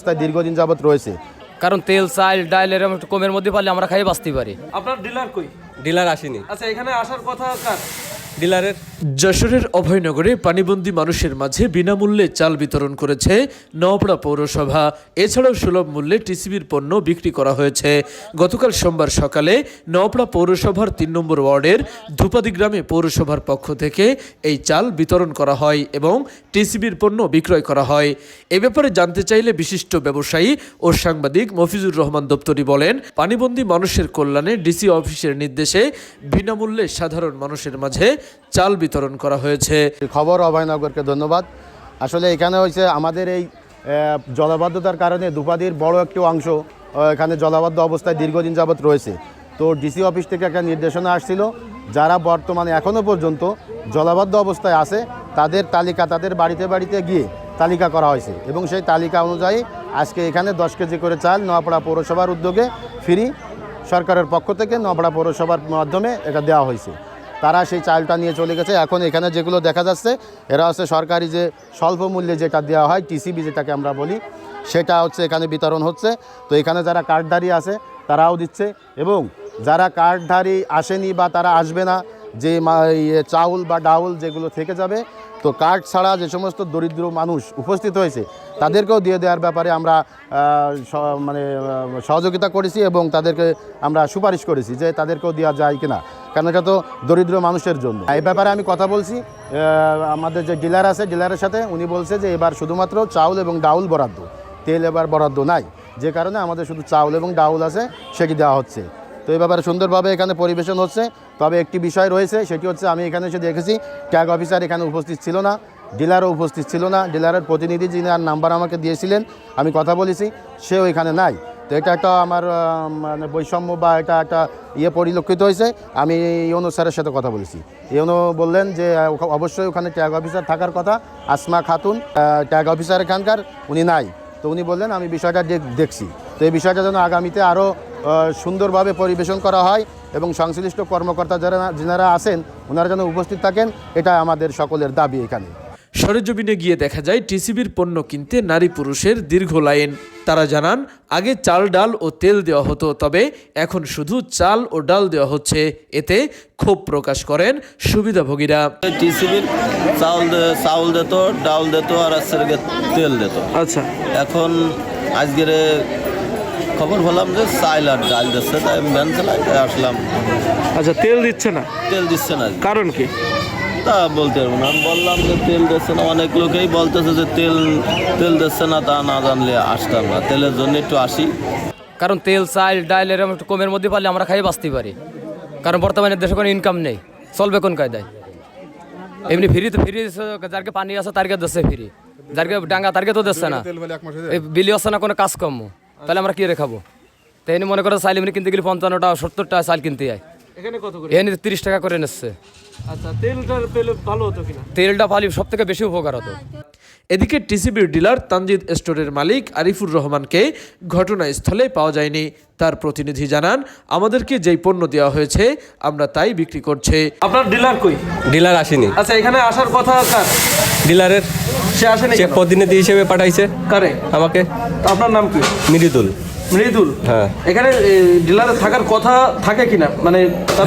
অবস্থায় দীর্ঘদিন যাবৎ রয়েছে। কারণ তেল চাল ডাল এরকম একটু কমের মধ্যে পারলে আমরা খাই বাঁচতে পারি। আপনার ডিলার কই? ডিলার আসেনি। আচ্ছা এখানে আসার কথা কার? ডিলারের। যশোরের অভয়নগরে পানিবন্দী মানুষের মাঝে বিনামূল্যে চাল বিতরণ করেছে নওপাড়া পৌরসভা। এছাড়াও সুলভ মূল্যে টিসিবির পণ্য বিক্রি করা হয়েছে। গতকাল সোমবার সকালে নওপাড়া পৌরসভার তিন নম্বর ওয়ার্ডের ধূপাদি গ্রামে পৌরসভার পক্ষ থেকে এই চাল বিতরণ করা হয় এবং টিসিবির পণ্য বিক্রয় করা হয়। এ ব্যাপারে জানতে চাইলে বিশিষ্ট ব্যবসায়ী ও সাংবাদিক মফিজুর রহমান দপ্তরি বলেন, পানিবন্দী মানুষের কল্যাণে ডিসি অফিসের নির্দেশে বিনামূল্যে সাধারণ মানুষের মাঝে চাল বিতরণ করা হয়েছে। খবর অভয়নগরকে ধন্যবাদ। আসলে এখানে হয়েছে আমাদের এই জলাবদ্ধতার কারণে দুপাদির বড় একটি অংশ এখানে জলাবদ্ধ অবস্থায় দীর্ঘদিন যাবৎ রয়েছে। তো ডিসি অফিস থেকে একটা নির্দেশনা আসছিল, যারা বর্তমানে এখনও পর্যন্ত জলাবদ্ধ অবস্থায় আছে, তাদের তালিকা, তাদের বাড়িতে বাড়িতে গিয়ে তালিকা করা হয়েছে। এবং সেই তালিকা অনুযায়ী আজকে এখানে দশ কেজি করে চাল নোয়াপাড়া পৌরসভার উদ্যোগে ফ্রি সরকারের পক্ষ থেকে নোয়াপাড়া পৌরসভার মাধ্যমে এটা দেওয়া হয়েছে। তারা সেই চালটা নিয়ে চলে গেছে। এখন এখানে যেগুলো দেখা যাচ্ছে, এরা হচ্ছে সরকারি যে স্বল্প মূল্যে যেটা দেওয়া হয়, টিসিবি যেটাকে আমরা বলি, সেটা হচ্ছে এখানে বিতরণ হচ্ছে। তো এখানে যারা কার্ডধারী আছে, তারাও দিচ্ছে এবং যারা কার্ডধারী আসেনি বা তারা আসবে না, যে চাউল বা ডাউল যেগুলো থেকে যাবে, তো কার্ড ছাড়া যে সমস্ত দরিদ্র মানুষ উপস্থিত হয়েছে, তাদেরকেও দিয়ে দেওয়ার ব্যাপারে আমরা মানে সহযোগিতা করেছি এবং তাদেরকে আমরা সুপারিশ করেছি যে তাদেরকেও দেওয়া যায় কিনা। কারণ এটা তো দরিদ্র মানুষের জন্য। এই ব্যাপারে আমি কথা বলছি আমাদের যে ডিলার আছে, ডিলারের সাথে উনি বলছে যে এবার শুধুমাত্র চাউল এবং ডাউল বরাদ্দ, তেল এবার বরাদ্দ নাই। যে কারণে আমাদের শুধু চাউল এবং ডাউল আছে, সেটি দেওয়া হচ্ছে। তো এই ব্যাপারে সুন্দরভাবে এখানে পরিবেশন হচ্ছে। তবে একটি বিষয় রয়েছে, সেটি হচ্ছে আমি এখানে এসে দেখেছি, ট্যাগ অফিসার এখানে উপস্থিত ছিল না, ডিলারও উপস্থিত ছিল না। ডিলারের প্রতিনিধি যিনি আর নাম্বার আমাকে দিয়েছিলেন, আমি কথা বলেছি, সেও এখানে নাই। তো এটা একটা আমার মানে বৈষম্য বা এটা একটা ইয়ে পরিলক্ষিত হয়েছে। আমি ইউনো স্যারের সাথে কথা বলেছি। ইউনো বললেন যে অবশ্যই ওখানে ট্যাগ অফিসার থাকার কথা। আসমা খাতুন ট্যাগ অফিসার এখানকার, উনি নাই। তো উনি বললেন, আমি বিষয়টা দেখ- দেখছি। তো এই বিষয়টা যেন আগামীতে আরও সুন্দরভাবে পরিবেশন করা হয় এবং সংশ্লিষ্ট কর্মকর্তা যারা যারা আছেন ওনারা যেন উপস্থিত থাকেন, এটা আমাদের সকলের দাবি এখানে। সরেজমিনে গিয়ে দেখা যায় টিসিবির পণ্য কিনতে নারী পুরুষের দীর্ঘ লাইন। তারা জানান আগে চাল ডাল ও তেল দেওয়া হতো তবে এখন শুধু চাল ও ডাল দেওয়া হচ্ছে। এতে ক্ষোভ প্রকাশ করেন সুবিধাভোগীরা। টিসিবির চাউল দে- চাউল দিত ডাল দিত আর আজকের তেল দিত। আচ্ছা। এখন আজকের খবর পেলাম যে চাইল আর ডাল দিচ্ছে তাই আমি ভ্যান চালাই আসলাম। আচ্ছা তেল দিচ্ছে না? তেল দিচ্ছে না। কারণ কি? তা বলতে পারব না। আমি বললাম যে তেল দিচ্ছে না অনেক লোকেই বলতেছে যে তেল তেল দিচ্ছে না তা না জানলে আসতাম না। তেলের জন্য একটু আসি। কারণ তেল চাল ডাল এরকম একটু কমের মধ্যে পারলে আমরা খাই বাঁচতে পারি। কারণ বর্তমানে দেশে কোনো ইনকাম নেই। চলবে কোন কায়দায়? এমনি ফ্রি তো ফ্রি যারকে পানি আছে তারকে দিচ্ছে ফ্রি যারকে ডাঙ্গা তারকে তো দিচ্ছে না। এই বিলি হচ্ছে না কোনো কাজ কম তাহলে আমরা কি রেখাবো তাই এমনি মনে করো চাল এমনি কিনতে গেলে পঞ্চান্নটা সত্তরটা চাল কিনতে যায়। এখানে কত করে? এমনি তিরিশ টাকা করে নিচ্ছে। আচ্ছা তেলটা পেলে ভালো হতো কিনা? তেলটা পালি সব থেকে বেশি উপকার হতো। এদিকে টিসিবির ডিলার তানজিদ স্টোরের মালিক আরিফুর রহমানকে ঘটনাস্থলে পাওয়া যায়নি। তার প্রতিনিধি জানান আমাদেরকে যেই পণ্য দেওয়া হয়েছে আমরা তাই বিক্রি করছে। আপনার ডিলার কই? ডিলার আসেনি। আচ্ছা এখানে আসার কথা কার ডিলারের? সে আসেনি সে? প্রতিনিধি হিসেবে পাঠাইছে। কারে? আমাকে। তো আপনার নাম কি? মৃদুল মৃদুল হ্যাঁ। এখানে ডিলারে থাকার কথা থাকে কিনা? মানে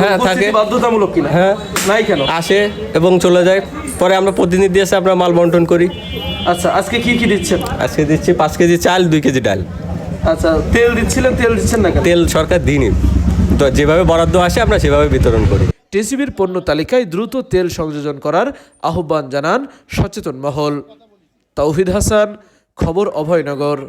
হ্যাঁ, থাকে। বাধ্যতামূলক কিনা? হ্যাঁ। নাই কেন? আসে এবং চলে যায়। পরে আমরা প্রতিনিধি এসে আমরা মাল বন্টন করি। আচ্ছা আজকে কি কি দিচ্ছেন? আজকে দিচ্ছি পাঁচ কেজি চাল দুই কেজি ডাল। আচ্ছা তেল দিচ্ছিলেন তেল দিচ্ছেন না তেল সরকার দিইনি। তো যেভাবে বরাদ্দ আসে আমরা সেভাবে বিতরণ করি। টিসিবির পণ্য তালিকায় দ্রুত তেল সংযোজন করার আহ্বান জানান সচেতন মহল। তৌহিদ হাসান খবর অভয়নগর।